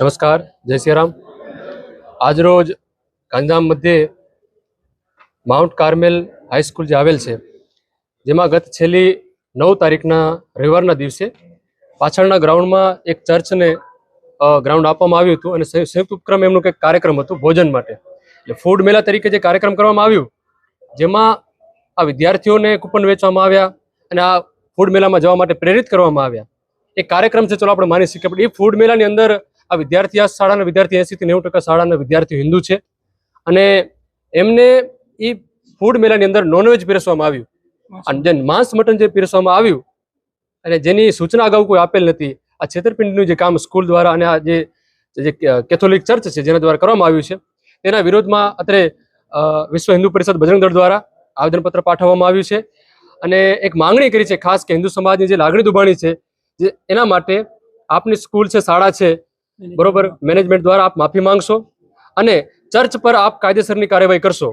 નમસ્કાર, જય સિયારામ આજરોજ ગાંધીધામ મધ્યે માઉન્ટ કાર્મેલ હાઈસ્કૂલ જે આવેલ છે, જેમાં ગત છેલ્લી નવ તારીખના રવિવારના દિવસે પાછળના ગ્રાઉન્ડમાં એક ચર્ચને ગ્રાઉન્ડ આપવામાં આવ્યું હતું અને સંયુ- સંયુક્ત ઉપક્રમ એમનું કંઈક કાર્યક્રમ હતું, ભોજન માટે. એટલે ફૂડ મેલા તરીકે જે કાર્યક્રમ કરવામાં આવ્યું, જેમાં આ વિદ્યાર્થીઓને કૂપન વેચવામાં આવ્યા અને આ ફૂડ મેલામાં જવા માટે પ્રેરિત કરવામાં આવ્યા. એ કાર્યક્રમ છે, ચલો આપણે માની શકીએ, પણ એ ફૂડ મેલાની અંદર આ વિદ્યાર્થી આ શાળાના વિદ્યાર્થી એંશી થી નેવું ટકા શાળાના વિદ્યાર્થીઓ હિન્દુ છે. અને એમને એ ફૂડ મેલાની અંદર નોનવેજ પીરસવામાં આવ્યું. અને જે માંસ મટન જે પીરસવામાં આવ્યું અને જેની સૂચના અગાઉ કોઈ આપેલ નથી આ છેતરપિંડીનું જે કામ સ્કૂલ દ્વારા અને આ જે જે કેથોલિક ચર્ચ છે જેના દ્વારા કરવામાં આવ્યું છે તેના વિરોધમાં અત્રે વિશ્વ હિન્દુ પરિષદ બજરંગ દળ દ્વારા આવેદનપત્ર પાઠવવામાં આવ્યું છે. અને એક માંગણી કરી છે ખાસ કે હિન્દુ સમાજની જે લાગણી દુભાણી છે જે એના માટે આપની સ્કૂલ છે શાળા છે બરોબર? મેનેજમેન્ટ દ્વારા આપ માફી માંગશો અને ચર્ચ પર આપ કાયદેસરની કાર્યવાહી કરશો.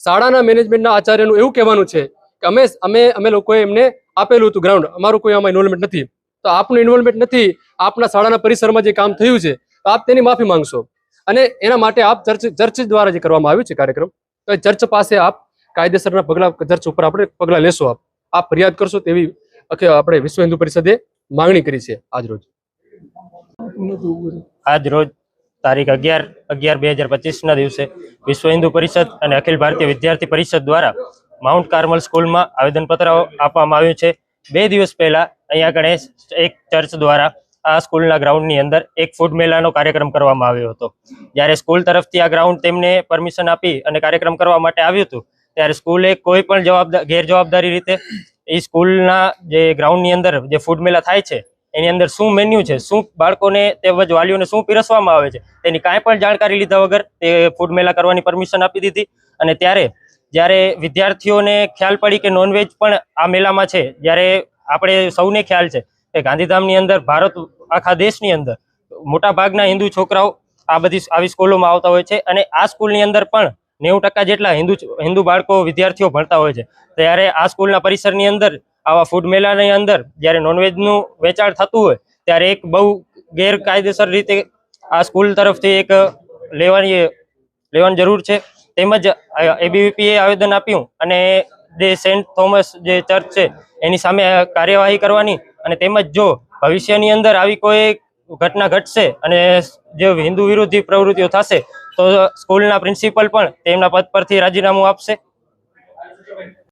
શાળાના મેનેજમેન્ટના આચાર્યનું એવું કહેવાનું છે કે અમે અમે અમે લોકોએ એમને આપેલું હતું ગ્રાઉન્ડ અમારું કોઈ આમાં ઇન્વોલ્વમેન્ટ નથી. તો આપનું ઇન્વોલ્વમેન્ટ નથી આપના શાળાના પરિસરમાં જે કામ થયું છે તો આપ તેની માફી માંગશો. અને એના માટે આપ ચર્ચ ચર્ચ દ્વારા જે કરવામાં આવ્યું છે કાર્યક્રમ તો ચર્ચ પાસે આપ કાયદેસરના પગલાં ચર્ચ ઉપર આપણે પગલાં લેશો આપ. આપ ફરિયાદ કરશો તેવી આપણે વિશ્વ હિન્દુ પરિષદે માંગણી કરી છે આજરોજ આજ રોજ તારીખ અગિયાર અગિયાર બે હજાર પચીસના દિવસે વિશ્વ હિન્દુ પરિષદ અને અખિલ ભારતીય વિદ્યાર્થી પરિષદ દ્વારા માઉન્ટ કાર્મલ સ્કૂલમાં આવેદનપત્ર આપવામાં આવ્યું છે. બે દિવસ પહેલા અહીંયા આગળ એક ચર્ચ દ્વારા આ સ્કૂલના ગ્રાઉન્ડની અંદર એક ફૂડ મેલાનો કાર્યક્રમ કરવામાં આવ્યો હતો. જ્યારે સ્કૂલ તરફથી આ ગ્રાઉન્ડ તેમને પરમિશન આપી અને કાર્યક્રમ કરવા માટે આવ્યું હતું, ત્યારે સ્કૂલે કોઈ પણ જવાબદાર ગેરજવાબદારી રીતે એ સ્કૂલના જે ગ્રાઉન્ડની અંદર જે ફૂડ મેલા થાય છે એની અંદર શું મેન્યુ છે, શું બાળકોને તેમજ વાલીઓને શું પીરસવામાં આવે છે, તેની કાંઈ પણ જાણકારી લીધા વગર તે ફૂડ મેલા કરવાની પરમિશન આપી દીધી. અને ત્યારે જ્યારે વિદ્યાર્થીઓને ખ્યાલ પડી કે નોનવેજ પણ આ મેલામાં છે, જ્યારે આપણે સૌને ખ્યાલ છે કે ગાંધીધામની અંદર, ભારત આખા દેશની અંદર મોટા ભાગના હિન્દુ છોકરાઓ આ બધી આવી સ્કૂલોમાં આવતા હોય છે અને આ સ્કૂલની અંદર પણ નેવું જેટલા હિન્દુ હિન્દુ બાળકો વિદ્યાર્થીઓ ભણતા હોય છે. ત્યારે આ સ્કૂલના પરિસરની અંદર આવા ફૂડ મેલાની અંદર જ્યારે નોનવેજનું વેચાણ થતું હોય, ત્યારે એક બહુ ગેરકાયદેસર રીતે આ સ્કૂલ તરફથી એક લેવાની લેવાની જરૂર છે. તેમજ એબીવીપીએ આવેદન આપ્યું અને જે સેન્ટ થોમસ જે ચર્ચ છે, એની સામે કાર્યવાહી કરવાની અને તેમજ જો ભવિષ્યની અંદર આવી કોઈ ઘટના ઘટશે અને જે હિન્દુ વિરોધી પ્રવૃત્તિઓ થશે, તો સ્કૂલના પ્રિન્સિપલ પણ તેમના પદ પરથી રાજીનામું આપશે.